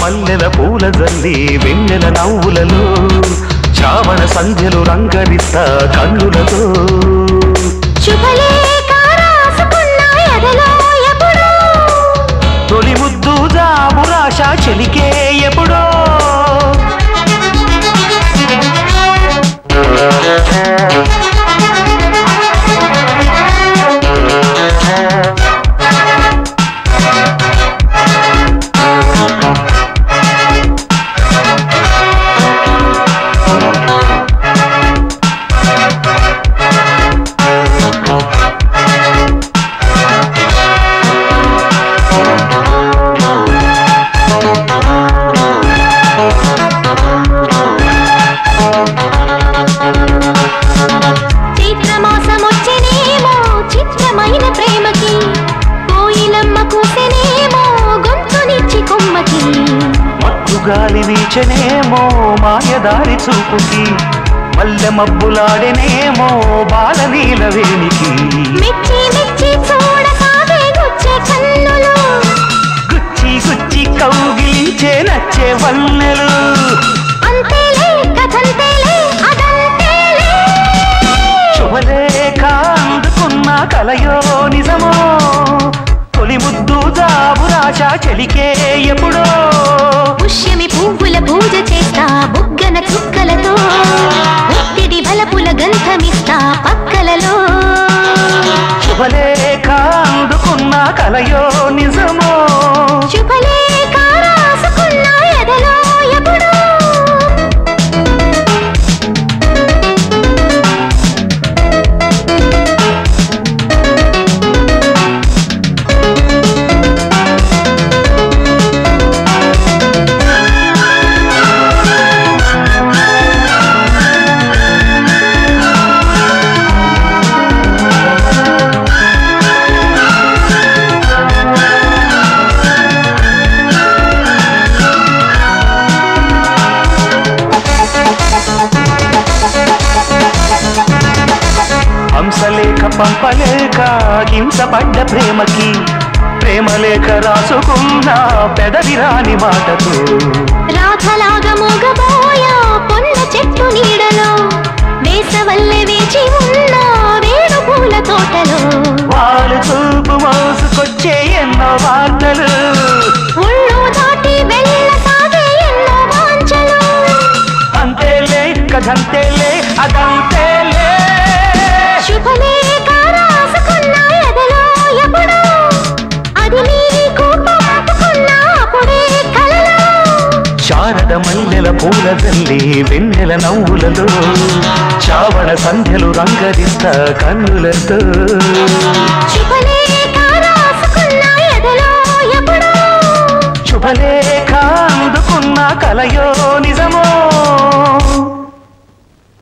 మల్లెల పూల జల్లి వెన్నెల నవ్వులలో శ్రావణ సంధ్యలు రంగరిస్తా కన్నులతో. ఎదలో ఎప్పుడో? తొలి ముద్దు జాబు రాశ చెలికే గాలి వీచనేమో మాయదారి చూపుకి మల్లె మబ్బులాడెనేమో బాల నీల వేణికి గుచ్చే గుచ్చి కౌగిలించే నచ్చే అదంతేలే శుభలేఖ అందుకున్న కలయో నిజమో తొలి ముద్దు జాబు రాశ చెలికే ఎప్పుడో. కలయో నిజమో. శుభలేఖ రాసలేక పంపలేక హింసపడ్డ ప్రేమకి ప్రేమలేఖ రాసుకున్న పెదవి రాని మాటతో. రాధలాగా మోగబోయా పొన్న చెట్టు నీడలో వేసవల్లే వేచి పూలదల్లి వెన్నెల నవ్వులతో చావణ సంధ్యలు రంగరిస్తా కన్నులతో.